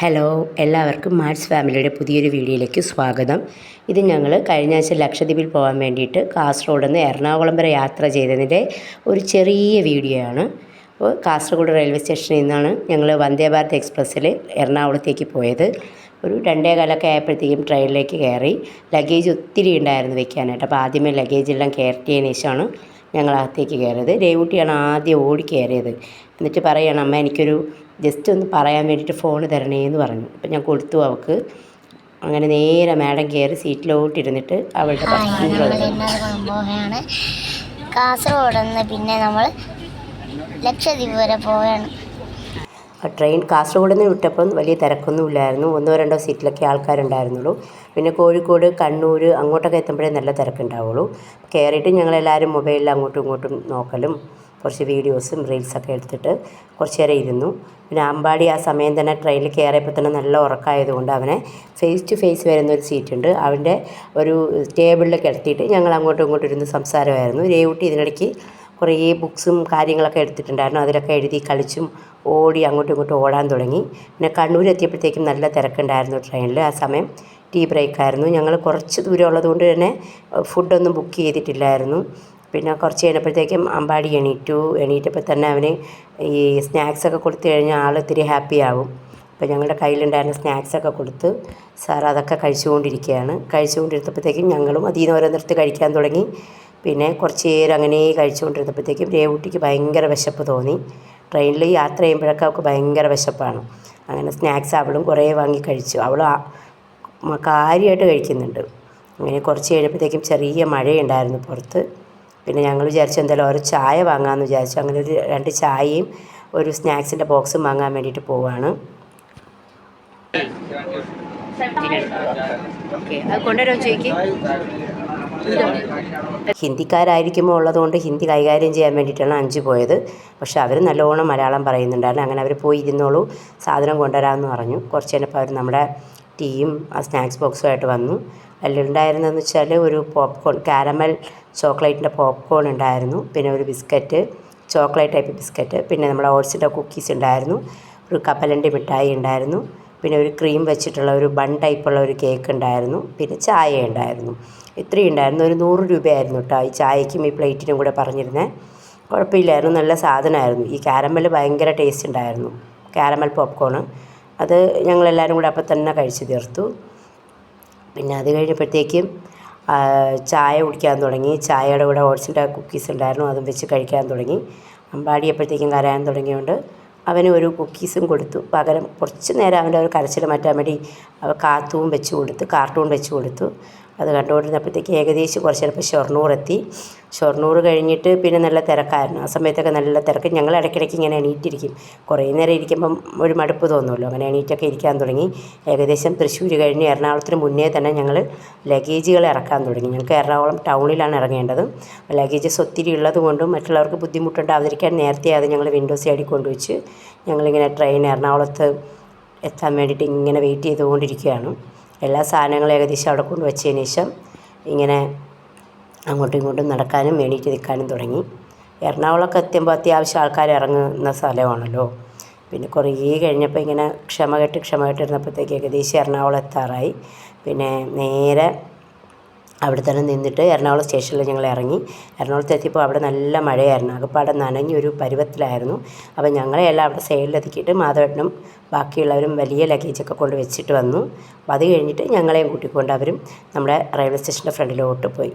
Hello എല്ലാവർക്കും മാർട്സ് ഫാമിലിയുടെ പുതിയൊരു വീഡിയോയിലേക്ക് സ്വാഗതം. ഇത് ഞങ്ങൾ കഴിഞ്ഞ ആഴ്ച ലക്ഷദ്വീപിൽ പോകാൻ വേണ്ടിയിട്ട് കാസർഗോഡ് നിന്ന് എറണാകുളം വരെ യാത്ര ചെയ്തതിന്റെ ഒരു ചെറിയ വീഡിയോ ആണ് അപ്പോൾ കാസർഗോഡ് റെയിൽവേ സ്റ്റേഷനിൽ നിന്നാണ് ഞങ്ങൾ വന്ദേ ഭാരത് എക്സ്പ്രസ്സിൽ എറണാകുളത്തേക്ക് പോയത്. ഒരു രണ്ടേ കാലൊക്കെ ആയപ്പോഴത്തേക്കും ട്രെയിനിലേക്ക് കയറി. ലഗേജ് ഒത്തിരി ഉണ്ടായിരുന്നു വെക്കാനായിട്ട്. അപ്പോൾ ആദ്യമേ ലഗേജ് എല്ലാം കയറ്റിയതിന് ശേഷമാണ് ഞങ്ങൾ അകത്തേക്ക് കയറിയത്. രേവുട്ടിയാണ് ആദ്യം ഓടി കയറിയത്. എന്നിട്ട് പറയുകയാണ് അമ്മ എനിക്കൊരു ജസ്റ്റ് ഒന്ന് പറയാൻ വേണ്ടിയിട്ട് ഫോൺ തരണേ എന്ന് പറഞ്ഞു. അപ്പം ഞാൻ കൊടുത്തു അവൾക്ക്. അങ്ങനെ നേരെ മാഡം കയറി സീറ്റിലോട്ടിരുന്നിട്ട് അവളുടെ കാസർഗോഡ് നിന്ന് പിന്നെ നമ്മൾ ലക്ഷദ്വീപ് വരെ പോവുകയാണ്. ട്രെയിൻ കാസർഗോഡ് നിന്ന് വിട്ടപ്പം വലിയ തിരക്കൊന്നും ഇല്ലായിരുന്നു. ഒന്നോ രണ്ടോ സീറ്റിലൊക്കെ ആൾക്കാരുണ്ടായിരുന്നുള്ളൂ. പിന്നെ കോഴിക്കോട് കണ്ണൂർ അങ്ങോട്ടൊക്കെ എത്തുമ്പോഴേ നല്ല തിരക്കുണ്ടാവുള്ളൂ. കയറിയിട്ട് ഞങ്ങളെല്ലാവരും മൊബൈലിൽ അങ്ങോട്ടും ഇങ്ങോട്ടും നോക്കലും കുറച്ച് വീഡിയോസും റീൽസൊക്കെ എടുത്തിട്ട് കുറച്ച് നേരം ഇരുന്നു. പിന്നെ അമ്പാടി ആ സമയം തന്നെ ട്രെയിനിൽ കയറിയപ്പോൾ തന്നെ നല്ല ഉറക്കമായതുകൊണ്ട് അവനെ ഫേസ് ടു ഫേസ് വരുന്ന ഒരു സീറ്റുണ്ട് അവന്റെ ഒരു ടേബിളിൽ കിടത്തിയിട്ട് ഞങ്ങൾ അങ്ങോട്ടും ഇങ്ങോട്ടും ഇരുന്ന് സംസാരമായിരുന്നു. രേവുട്ടി ഇതിനിടയ്ക്ക് കുറേ ബുക്സും കാര്യങ്ങളൊക്കെ എടുത്തിട്ടുണ്ടായിരുന്നു. അതിലൊക്കെ എഴുതി കളിച്ചും ഓടി അങ്ങോട്ടും ഇങ്ങോട്ടും ഓടാൻ തുടങ്ങി. പിന്നെ കണ്ണൂർ എത്തിയപ്പോഴത്തേക്കും നല്ല തിരക്കുണ്ടായിരുന്നു ട്രെയിനിൽ. ആ സമയം ടീ ബ്രേക്കായിരുന്നു. ഞങ്ങൾ കുറച്ച് ദൂരം ഉള്ളതുകൊണ്ട് തന്നെ ഫുഡൊന്നും ബുക്ക് ചെയ്തിട്ടില്ലായിരുന്നു. പിന്നെ കുറച്ച് കഴിഞ്ഞപ്പോഴത്തേക്കും അമ്പാടി എണീറ്റു. എണീറ്റപ്പോൾ തന്നെ അവന് ഈ സ്നാക്സൊക്കെ കൊടുത്തു കഴിഞ്ഞാൽ ആൾ ഇത്തിരി ഹാപ്പി ആവും. അപ്പോൾ ഞങ്ങളുടെ കയ്യിലുണ്ടായിരുന്ന സ്നാക്സൊക്കെ കൊടുത്ത് സാർ അതൊക്കെ കഴിച്ചുകൊണ്ടിരിക്കുകയാണ്. കഴിച്ചുകൊണ്ടിരുന്നപ്പോഴത്തേക്കും ഞങ്ങളും അതിൽ നിന്ന് ഓരോന്നിടത്ത് കഴിക്കാൻ തുടങ്ങി. പിന്നെ കുറച്ച് നേരം അങ്ങനെ കഴിച്ചുകൊണ്ടിരുന്നപ്പോഴത്തേക്കും രേവുട്ടിക്ക് ഭയങ്കര വിശപ്പ് തോന്നി. ട്രെയിനിൽ യാത്ര ചെയ്യുമ്പോഴൊക്കെ അവൾക്ക് ഭയങ്കര വിശപ്പാണ്. അങ്ങനെ സ്നാക്സ് അവളും കുറേ വാങ്ങി കഴിച്ചു. അവൾ കാര്യമായിട്ട് കഴിക്കുന്നുണ്ട്. അങ്ങനെ കുറച്ച് കഴിഞ്ഞപ്പോഴത്തേക്കും ചെറിയ മഴയുണ്ടായിരുന്നു പുറത്ത്. പിന്നെ ഞങ്ങൾ വിചാരിച്ചു എന്തായാലും ഓരോ ചായ വാങ്ങാമെന്ന് വിചാരിച്ചു. അങ്ങനെ ഒരു രണ്ട് ചായയും ഒരു സ്നാക്സിന്റെ ബോക്സും വാങ്ങാൻ വേണ്ടിയിട്ട് പോവാണ്. അത് കൊണ്ടുവരാൻ ചോദിക്കും ഹിന്ദിക്കാരായിരിക്കുമ്പോൾ ഉള്ളതുകൊണ്ട് ഹിന്ദി കൈകാര്യം ചെയ്യാൻ വേണ്ടിയിട്ടാണ് അഞ്ചു പോയത്. പക്ഷെ അവർ നല്ലോണം മലയാളം പറയുന്നുണ്ടായിരുന്നു. അങ്ങനെ അവർ പോയി ഇരുന്നോളൂ സാധനം കൊണ്ടുവരാമെന്ന് പറഞ്ഞു. കുറച്ച് കഴിഞ്ഞപ്പോൾ അവർ നമ്മുടെ ടീയും ആ സ്നാക്സ് ബോക്സുമായിട്ട് വന്നു. അതിലുണ്ടായിരുന്നതെന്ന് വെച്ചാൽ ഒരു പോപ്കോൺ കാരമൽ ചോക്ലേറ്റിന്റെ പോപ്കോൺ ഉണ്ടായിരുന്നു. പിന്നെ ഒരു ബിസ്ക്കറ്റ് ചോക്ലേറ്റ് ടൈപ്പ് ബിസ്ക്കറ്റ്. പിന്നെ നമ്മുടെ ഓട്സിന്റെ കുക്കീസ് ഉണ്ടായിരുന്നു. ഒരു കപ്പലണ്ടി മിഠായി ഉണ്ടായിരുന്നു. പിന്നെ ഒരു ക്രീം വെച്ചിട്ടുള്ള ഒരു ബൺ ടൈപ്പുള്ള ഒരു കേക്ക് ഉണ്ടായിരുന്നു. പിന്നെ ചായ ഉണ്ടായിരുന്നു. ഇത്രയും ഉണ്ടായിരുന്നു. ഒരു നൂറ് രൂപയായിരുന്നു കേട്ടോ ഈ ചായക്കും ഈ പ്ലേറ്റിനും കൂടെ പറഞ്ഞിരുന്നത് കുഴപ്പമില്ലായിരുന്നു. നല്ല സാധനമായിരുന്നു. ഈ കാരമൽ ഭയങ്കര ടേസ്റ്റ് ഉണ്ടായിരുന്നു. കാരമൽ പോപ്കോണ് അത് ഞങ്ങളെല്ലാവരും കൂടെ അപ്പം തന്നെ കഴിച്ചു തീർത്തു. പിന്നെ അത് കഴിഞ്ഞപ്പോഴത്തേക്കും ചായ കുടിക്കാൻ തുടങ്ങി. ചായയുടെ കൂടെ ഓട്സിന്റെ കുക്കീസ് ഉണ്ടായിരുന്നു. അതും വെച്ച് കഴിക്കാൻ തുടങ്ങി. അമ്പാടിയപ്പോഴത്തേക്കും കരയാൻ തുടങ്ങിയതുകൊണ്ട് അവന് ഒരു കുക്കീസും കൊടുത്തു. പകരം കുറച്ച് നേരം അവന്റെ ഒരു കരച്ചിൽ മാറ്റാൻ വേണ്ടി കാത്തുവും വെച്ച് കൊടുത്തു കാർട്ടൂൺ വെച്ച് കൊടുത്തു. അത് കണ്ടുകൊണ്ടിരുന്നപ്പോഴത്തേക്ക് ഏകദേശം കുറച്ച് നേരം ഷൊർണൂർ എത്തി. ഷൊർണൂർ കഴിഞ്ഞിട്ട് പിന്നെ നല്ല തിരക്കായിരുന്നു. ആ സമയത്തൊക്കെ നല്ല തിരക്ക്. ഞങ്ങൾ ഇടയ്ക്കിടയ്ക്ക് ഇങ്ങനെ എണീറ്റിരിക്കും. കുറേ നേരം ഇരിക്കുമ്പം ഒരു മടുപ്പ് തോന്നുമല്ലോ. അങ്ങനെ എണീറ്റൊക്കെ ഇരിക്കാൻ തുടങ്ങി. ഏകദേശം തൃശ്ശൂർ കഴിഞ്ഞ് എറണാകുളത്തിന് മുന്നേ തന്നെ ഞങ്ങൾ ലഗേജുകൾ ഇറക്കാൻ തുടങ്ങി. ഞങ്ങൾക്ക് എറണാകുളം ടൗണിലാണ് ഇറങ്ങേണ്ടത്. ലഗേജസ് ഒത്തിരി ഉള്ളത് കൊണ്ടും മറ്റുള്ളവർക്ക് ബുദ്ധിമുട്ടുണ്ടാവാതിരിക്കാൻ നേരത്തെ അത് ഞങ്ങൾ വിൻഡോ സൈഡിൽ കൊണ്ടുവച്ച് ഞങ്ങളിങ്ങനെ ട്രെയിൻ എറണാകുളത്ത് എത്താൻ വേണ്ടിയിട്ട് ഇങ്ങനെ വെയിറ്റ് ചെയ്തുകൊണ്ടിരിക്കുകയാണ്. എല്ലാ സാധനങ്ങളും ഏകദേശം അവിടെ കൊണ്ട് വെച്ചതിന് ശേഷം ഇങ്ങനെ അങ്ങോട്ടും ഇങ്ങോട്ടും നടക്കാനും എണീറ്റ് നിൽക്കാനും തുടങ്ങി. എറണാകുളമൊക്കെ എത്തുമ്പോൾ അത്യാവശ്യം ആൾക്കാർ ഇറങ്ങുന്ന സ്ഥലമാണല്ലോ. പിന്നെ കുറേ കഴിഞ്ഞപ്പോൾ ഇങ്ങനെ ക്ഷമ കെട്ട് ക്ഷമ കെട്ടിരുന്നപ്പോഴത്തേക്ക് ഏകദേശം എറണാകുളം എത്താറായി. പിന്നെ നേരെ അവിടെ തന്നെ നിന്നിട്ട് എറണാകുളം സ്റ്റേഷനിൽ ഞങ്ങൾ ഇറങ്ങി. എറണാകുളത്ത് എത്തിയപ്പോൾ അവിടെ നല്ല മഴയായിരുന്നു. അകപ്പാടെ നനഞ്ഞൊരു പരുവത്തിലായിരുന്നു. അപ്പോൾ ഞങ്ങളെ എല്ലാം അവിടെ സൈഡിലെത്തിക്കിയിട്ട് മാധവേട്ടനും ബാക്കിയുള്ളവരും വലിയ ലഗേജൊക്കെ കൊണ്ട് വെച്ചിട്ട് വന്നു. അപ്പോൾ അത് കഴിഞ്ഞിട്ട് ഞങ്ങളെയും കൂട്ടിക്കൊണ്ട് അവരും നമ്മുടെ റെയിൽവേ സ്റ്റേഷന്റെ ഫ്രണ്ടിലോട്ട് പോയി.